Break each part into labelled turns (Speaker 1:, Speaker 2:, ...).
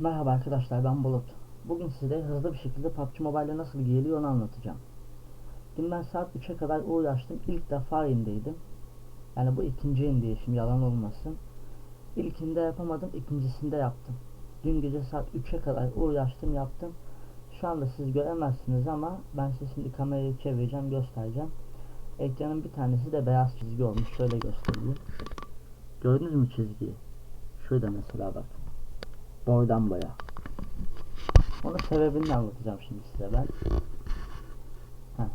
Speaker 1: Merhaba arkadaşlar ben Bulut. Bugün size hızlı bir şekilde PUBG Mobile'e nasıl giyiliyor onu anlatacağım. Dün ben saat 3'e kadar uğraştım. İlk defa indiydim. Yani bu ikinci indiyişim yalan olmasın. İlkinde yapamadım, ikincisinde yaptım. Dün gece saat 3'e kadar uğraştım yaptım. Şu anda siz göremezsiniz ama ben size şimdi kamerayı çevireceğim göstereceğim. Ekranın bir tanesi de beyaz çizgi olmuş. Şöyle göstereyim. Gördünüz mü çizgiyi? Şurada mesela bak. Boydan boya. Onun sebebini anlatacağım şimdi size ben. Heh.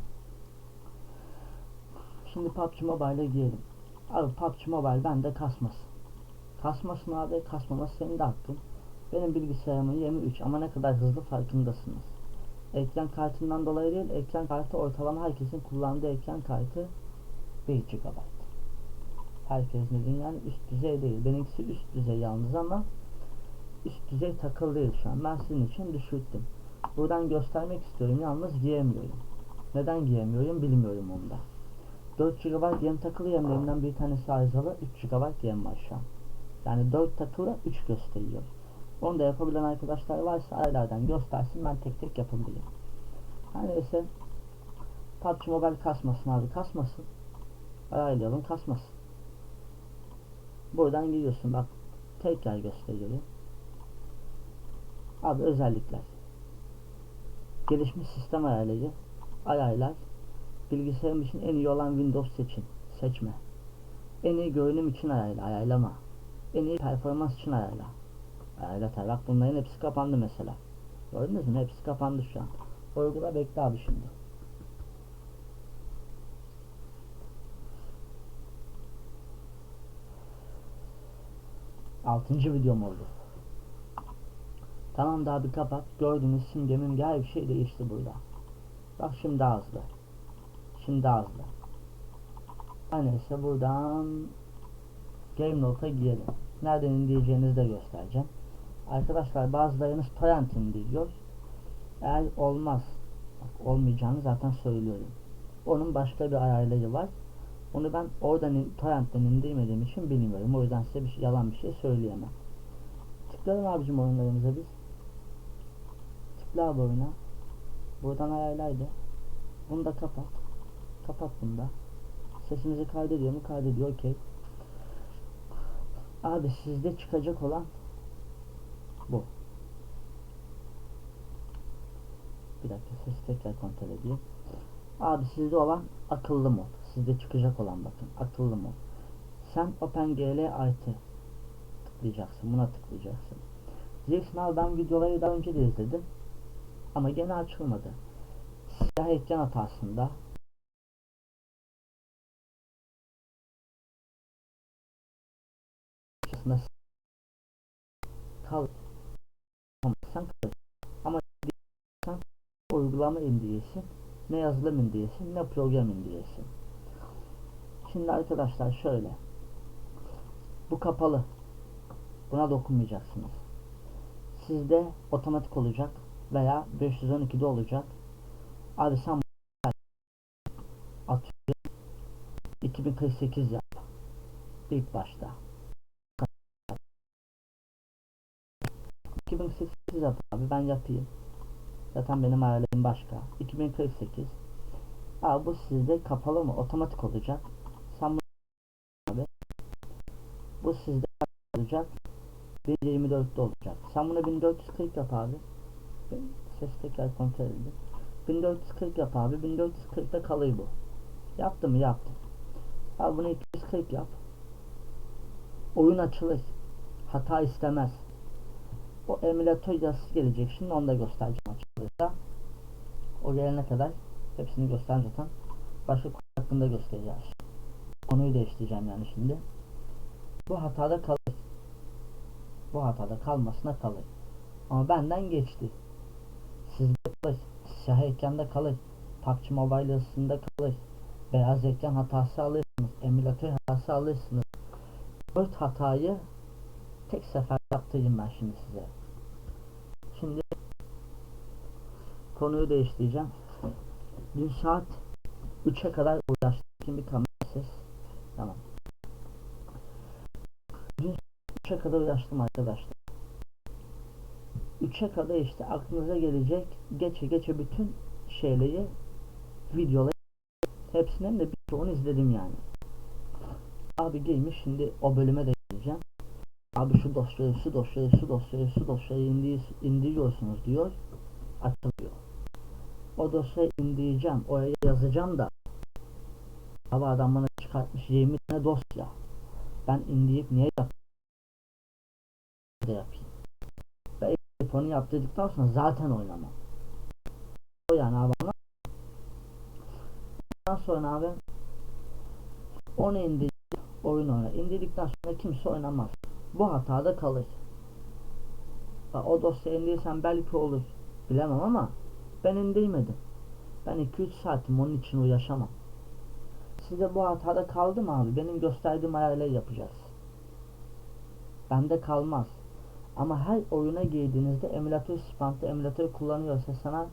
Speaker 1: Şimdi PUBG Mobile'e girelim. Abi PUBG Mobile bende kasmasın. Kasmasın abi kasmaması senin de hakkın. Benim bilgisayarımın 23 ama ne kadar hızlı farkındasınız. Ekran kartından dolayı değil, ekran kartı ortalama herkesin kullandığı ekran kartı 1 GB. Herkesin yani üst düzey değil. Benimkisi üst düzey yalnız ama üst düzey takıl değil şu an. Ben sizin için düşürttüm. Buradan göstermek istiyorum yalnız giyemiyorum. Neden giyemiyorum bilmiyorum onda. 4 GB RAM takılı RAM'lerimden bir tanesi arızalı 3 GB RAM var şu an. Yani 4 takılı 3 gösteriyor. Onu da yapabilen arkadaşlar varsa aylardan göstersin ben tek tek yapabilirim. Her neyse PUBG Mobile kasmasın abi kasmasın. Ayarlayalım kasmasın. Buradan giriyorsun bak tekrar gösteriyorum. Abi özellikler. Gelişmiş sistem ayarlayıcı. Ayarlar. Bilgisayarım için en iyi olan Windows seçin. Seçme. En iyi görünüm için ayarla. Ayarlama. En iyi performans için ayarla. Ayarla tabi. Bak bunların hepsi kapandı mesela. Gördünüz mü? Hepsi kapandı şu an. Uygula bekle abi şimdi. Altıncı videom oldu. Tamam da abi kapat. Gördünüz simgemin her bir şey değişti burada. Bak şimdi daha hızlı. Şimdi daha hızlı. Her neyse buradan Game Note'a girelim. Nereden indireceğinizi de göstereceğim. Arkadaşlar bazılarınız torrent indiriyor. Eğer olmaz, bak olmayacağını zaten söylüyorum. Onun başka bir ayarları var. Onu ben oradan torrentten indirmediğim için bilmiyorum. O yüzden size bir şey, yalan bir şey söyleyemem. Tıklayalım abicim oyunlarımıza biz. Tıkla abi oyuna. Buradan ayarlaydı. Bunu da kapat. Kapat bunu da. Sesimizi kaydediyor mu? Kaydediyor. Okey. Abi sizde çıkacak olan bu. Bir dakika sesi tekrar kontrol edeyim. Abi sizde olan akıllı mod. Sizde çıkacak olan bakın akıllı mod. Sen OpenGL artı tıklayacaksın. Buna tıklayacaksın. Diyeceksin abi ben videoları daha önce de izledim. Ama gene açılmadı. Siyah ekran hatasında. Aslında kal sen kal ama sen uygulama indiresin ne yazılım indiresin ne program indiresin şimdi arkadaşlar şöyle. Bu kapalı. Buna dokunmayacaksınız. Sizde otomatik olacak veya 512'de olacak abi sen atıyorum 2048 yap ilk başta 2048 yap abi ben yapayım. Zaten benim ayarlarım başka. 2048. Abi bu sizde kapalı mı? Otomatik olacak. Sen bunu abi. Bu sizde olacak. 1024'te olacak. Sen bunu 1440 yap abi. Ses tekrar kontrol edin. 1440 yap abi. 1440'da kalıyor bu. Yaptı mı? Yaptı. Abi bunu 240 yap. Oyun açılır. Hata istemez. O emülatör yazısı gelecek. Şimdi onu da göstereceğim açıkçası. O gelene kadar hepsini göstereceğim zaten. Başka konu hakkında göstereceğiz. Konuyu değiştireceğim yani şimdi. Bu hatada kalır. Bu hatada kalmasına kalır. Ama benden geçti. Sizde kalır. Siyah ekranda kalır. PUBG Mobile kalır. Beyaz ekran hatası alırsınız. Emülatör hatası alırsınız. Dört hatayı tek sefer yaptırayım ben şimdi size. Şimdi konuyu değiştireceğim. Dün saat 3'e kadar uğraştım. Şimdi kamera ses. Tamam. Dün 3'e kadar uğraştım arkadaşlar. 3'e kadar işte aklınıza gelecek geçe geçe bütün şeyleri videoları hepsinin de birçoğunu izledim yani. Abi gelmiş şimdi o bölüme de geleceğim. Abi şu dosyayı, şu dosyayı, şu dosyayı, şu dosyayı indir, indiriyorsunuz diyor. Açılıyor. O dosyayı indireceğim, oraya yazacağım da Abi adam bana çıkartmış 20 tane dosya. Ben indirip niye yap yapayım? Ben onu yaptırdıktan sonra zaten oynamam. O yani abi Ondan sonra abi onu indir oyun oyna. İndirdikten sonra kimse oynamaz. Bu hatada kalır. O dosya indirirsen belki olur. Bilemem ama ben indirmedim. Ben 2-3 saatim onun için uğraşamam. Size bu hatada kaldı mı abi? Benim gösterdiğim ayarları yapacağız. Bende kalmaz. Ama her oyuna girdiğinizde emülatör spampta emülatör kullanıyorsa sana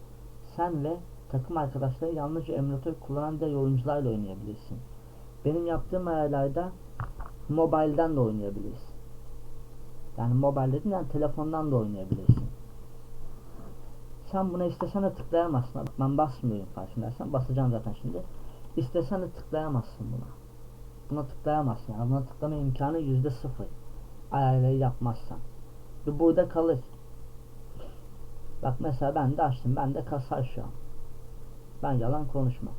Speaker 1: sen ve takım arkadaşları yalnızca emülatör kullanan diğer oyuncularla oynayabilirsin. Benim yaptığım ayarlarda mobilden de oynayabilirsin. Yani mobil dedim yani telefondan da oynayabilirsin. Sen buna istesen de tıklayamazsın. Ben basmıyorum farkındaysan. Basacağım zaten şimdi. İstesen de tıklayamazsın buna. Buna tıklayamazsın. Yani buna tıklama imkanı yüzde sıfır. Ayarları yapmazsan. Ve burada kalır. Bak mesela ben de açtım. Ben de kasar şu an. Ben yalan konuşmam.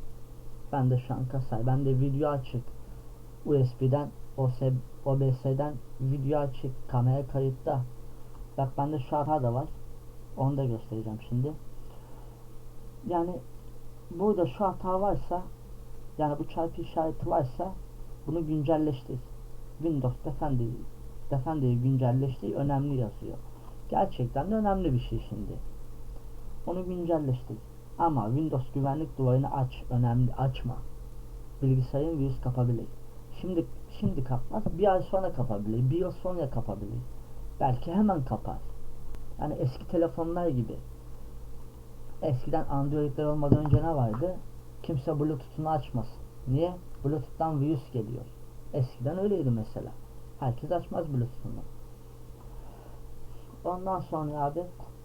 Speaker 1: Ben de şu an kasar. Ben de video açık. USB'den OBS'den video açık. Kamera kayıtta. Bak bende şu hata da var. Onu da göstereceğim şimdi. Yani burada şu hata varsa yani bu çarpı işareti varsa bunu güncelleştir. Windows Defender Defender'ı güncelleştir önemli yazıyor. Gerçekten de önemli bir şey şimdi. Onu güncelleştir. Ama Windows güvenlik duvarını aç. Önemli açma. Bilgisayarın virüs kapabilir. Şimdi şimdi kapmaz. Bir ay sonra kapabilir. Bir yıl sonra kapabilir. Belki hemen kapar. Yani eski telefonlar gibi. Eskiden Android'ler olmadan önce ne vardı? Kimse Bluetooth'unu açmasın. Niye? Bluetooth'tan virüs geliyor. Eskiden öyleydi mesela. Herkes açmaz Bluetooth'unu. Ondan sonra abi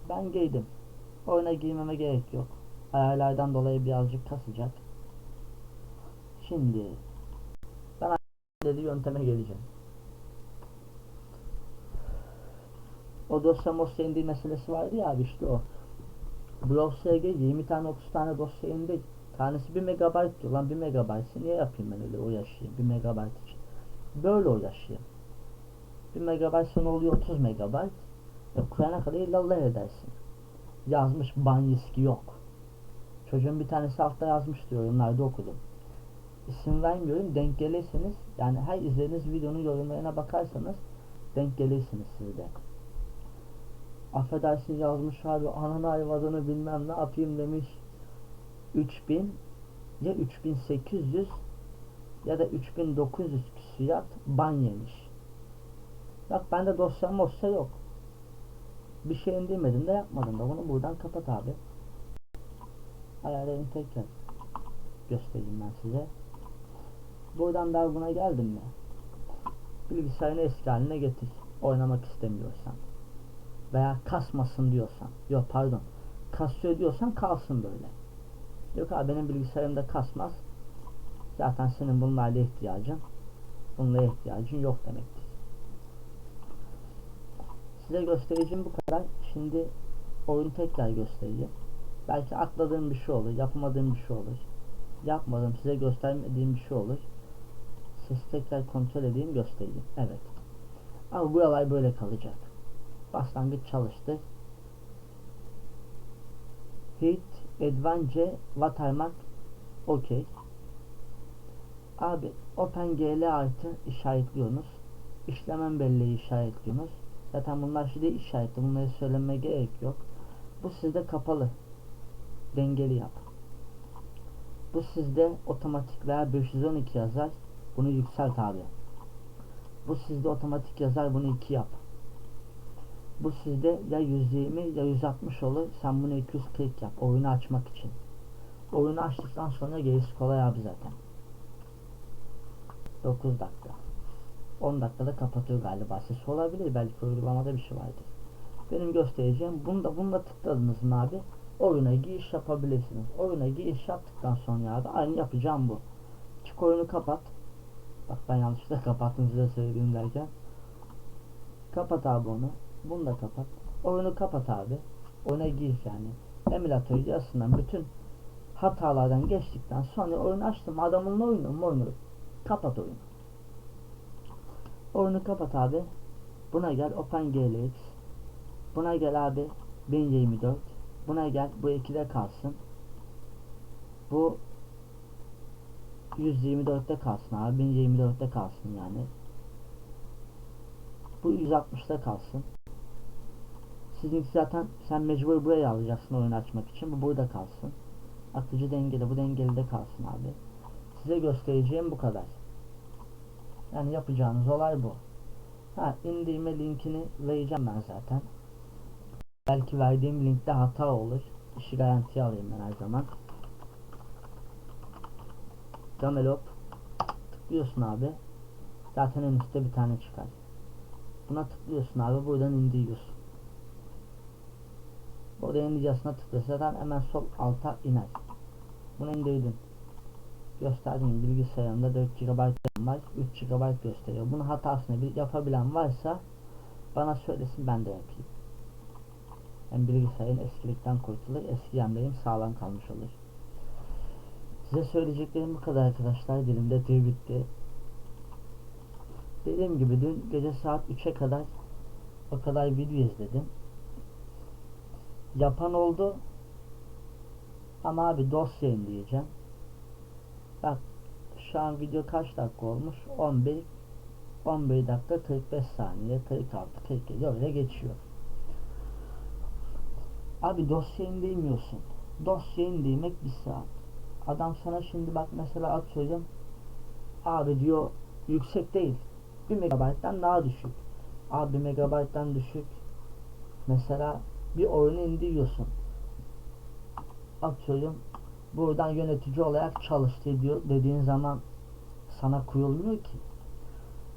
Speaker 1: ben giydim. Oyuna giymeme gerek yok. Ayarlardan dolayı birazcık kasacak. Şimdi ben dedi yönteme geleceğim. O dosya mosya indir meselesi vardı ya abi işte o. Gir 20 tane 30 tane dosya indir. Tanesi 1 megabayt diyor. Lan 1 megabayt'ı niye yapayım ben öyle uğraşayım 1 megabayt için. Böyle uğraşayım. 1 megabayt sonra oluyor 30 megabayt. E, kurana kadar illallah edersin. Yazmış banyiski yok. Çocuğun bir tanesi altta yazmış diyor yorumlarda okudum. İsim vermiyorum denk gelirseniz yani her izlediğiniz videonun yorumlarına bakarsanız denk gelirsiniz siz de. Affedersin yazmış abi ananı ayvadını bilmem ne yapayım demiş. 3000 ya 3800 ya da 3900 küsiyat ban yemiş. Bak bende dosya mosya yok. Bir şey indirmedim de yapmadım da bunu buradan kapat abi. Ayarlarını tekrar göstereyim ben size. Buradan da buna geldim mi? Bilgisayarını eski haline getir. Oynamak istemiyorsan. Veya kasmasın diyorsan. Yok pardon. Kasıyor diyorsan kalsın böyle. Yok abi benim bilgisayarımda kasmaz. Zaten senin bunlarla ihtiyacın. Bunlara ihtiyacın yok demektir. Size göstereceğim bu kadar. Şimdi oyunu tekrar göstereceğim. Belki atladığım bir şey olur, yapamadığım bir şey olur. Yapmadım, size göstermediğim bir şey olur. Sesi tekrar kontrol edeyim, göstereyim. Evet. Ama buralar böyle kalacak. Başlangıç çalıştı. Hit, Advance, Watermark, OK. Abi OpenGL artı işaretliyorsunuz. İşlemem belleği işaretliyorsunuz. Zaten bunlar şimdi işaretli. Bunları söylemeye gerek yok. Bu sizde kapalı. Dengeli yap. Bu sizde otomatik veya 512 yazar. Bunu yükselt abi. Bu sizde otomatik yazar. Bunu 2 yap. Bu sizde ya 120 ya 160 olur. Sen bunu 240 yap. Oyunu açmak için. Oyunu açtıktan sonra gerisi kolay abi zaten. 9 dakika. 10 dakikada kapatıyor galiba. Ses olabilir. Belki uygulamada bir şey vardır. Benim göstereceğim. Bunu da bununla tıkladınız mı abi? Oyuna giriş yapabilirsiniz. Oyuna giriş yaptıktan sonra abi aynı yapacağım bu. Çık oyunu kapat. Bak ben yanlışlıkla kapattım size söyleyeyim derken. Kapat abi onu. Bunu da kapat. Oyunu kapat abi. Oyuna gir yani. Emülatör yazısından bütün hatalardan geçtikten sonra oyunu açtım. Adamın oyunu mu oyunu. Kapat oyunu. Oyunu kapat abi. Buna gel OpenGLX. Buna gel abi 1024. Buna gel bu ikide kalsın. Bu 124'te kalsın abi. 1024'te kalsın yani. Bu 160'ta kalsın. Sizinki zaten sen mecbur buraya alacaksın oyunu açmak için. Bu burada kalsın. Akıcı dengede bu dengeli de kalsın abi. Size göstereceğim bu kadar. Yani yapacağınız olay bu. Ha indirme linkini vereceğim ben zaten. Belki verdiğim linkte hata olur. İşi garantiye alayım ben her zaman. Gamelop tıklıyorsun abi. Zaten en üstte bir tane çıkar. Buna tıklıyorsun abi buradan indiriyorsun. Burada indiricasına tıklıyorsun zaten hemen sol alta iner. Bunu indirdin. Gösterdiğim bilgisayarımda 4 GB var 3 GB gösteriyor. Bunun hatasını bir yapabilen varsa bana söylesin ben de yapayım. Hem bilgisayarın eskilikten kurtulur, eski yemlerim sağlam kalmış olur. Size söyleyeceklerim bu kadar arkadaşlar. Dilimde tüy bitti. Dediğim gibi dün gece saat 3'e kadar o kadar video izledim. Yapan oldu. Ama abi dosya indireceğim. Bak şu an video kaç dakika olmuş? 11 11 dakika 45 saniye 46 47 öyle geçiyor. Abi dosya indirmiyorsun. Dosya indirmek bir saat. Adam sana şimdi bak mesela atıyorum. Abi diyor yüksek değil. 1 megabayttan daha düşük. Abi 1 megabayttan düşük. Mesela bir oyunu indiriyorsun. Atıyorum buradan yönetici olarak çalıştı diyor dediğin zaman sana koyulmuyor ki.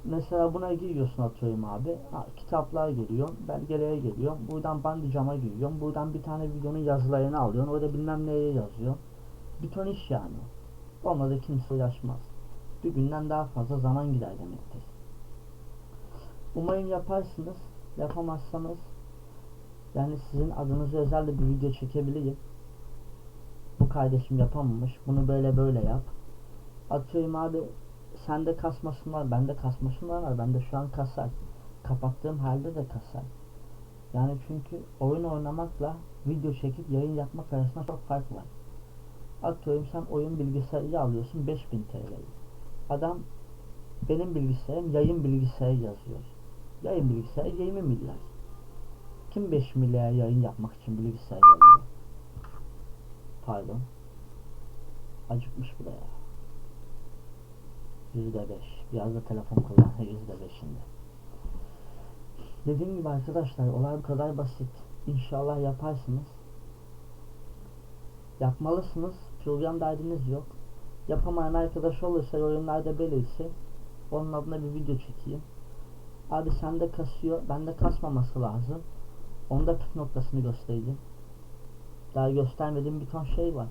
Speaker 1: Mesela buna giriyorsun atıyorum abi. Ha, kitaplar geliyor, belgelere geliyor. Buradan bandicama giriyorum. Buradan bir tane videonun yazılarını alıyorsun. Orada bilmem neye yazıyor. Bir ton iş yani. Olmadı kimse uğraşmaz. Bir günden daha fazla zaman gider demektir. Umarım yaparsınız. Yapamazsanız yani sizin adınıza özel bir video çekebilirim. Bu kardeşim yapamamış. Bunu böyle böyle yap. Atıyorum abi sende kasmasın var, bende kasmasın var. Bende şu an kasar. Kapattığım halde de kasar. Yani çünkü oyun oynamakla video çekip yayın yapmak arasında çok fark var. Atıyorum sen oyun bilgisayarı alıyorsun 5000 TL'yi. Adam benim bilgisayarım yayın bilgisayarı yazıyor. Yayın bilgisayarı 20 milyar. Kim 5 milyar yayın yapmak için bilgisayar alıyor? Pardon. Acıkmış bu da ya. Yüzde beş. Biraz da telefon kullan. Yüzde beşinde. Dediğim gibi arkadaşlar olay bu kadar basit. İnşallah yaparsınız. Yapmalısınız. Program derdiniz yok. Yapamayan arkadaş olursa yorumlarda belirsin. Onun adına bir video çekeyim. Abi sende kasıyor. Bende kasmaması lazım. Onda püf noktasını göstereyim. Daha göstermediğim bir ton şey var.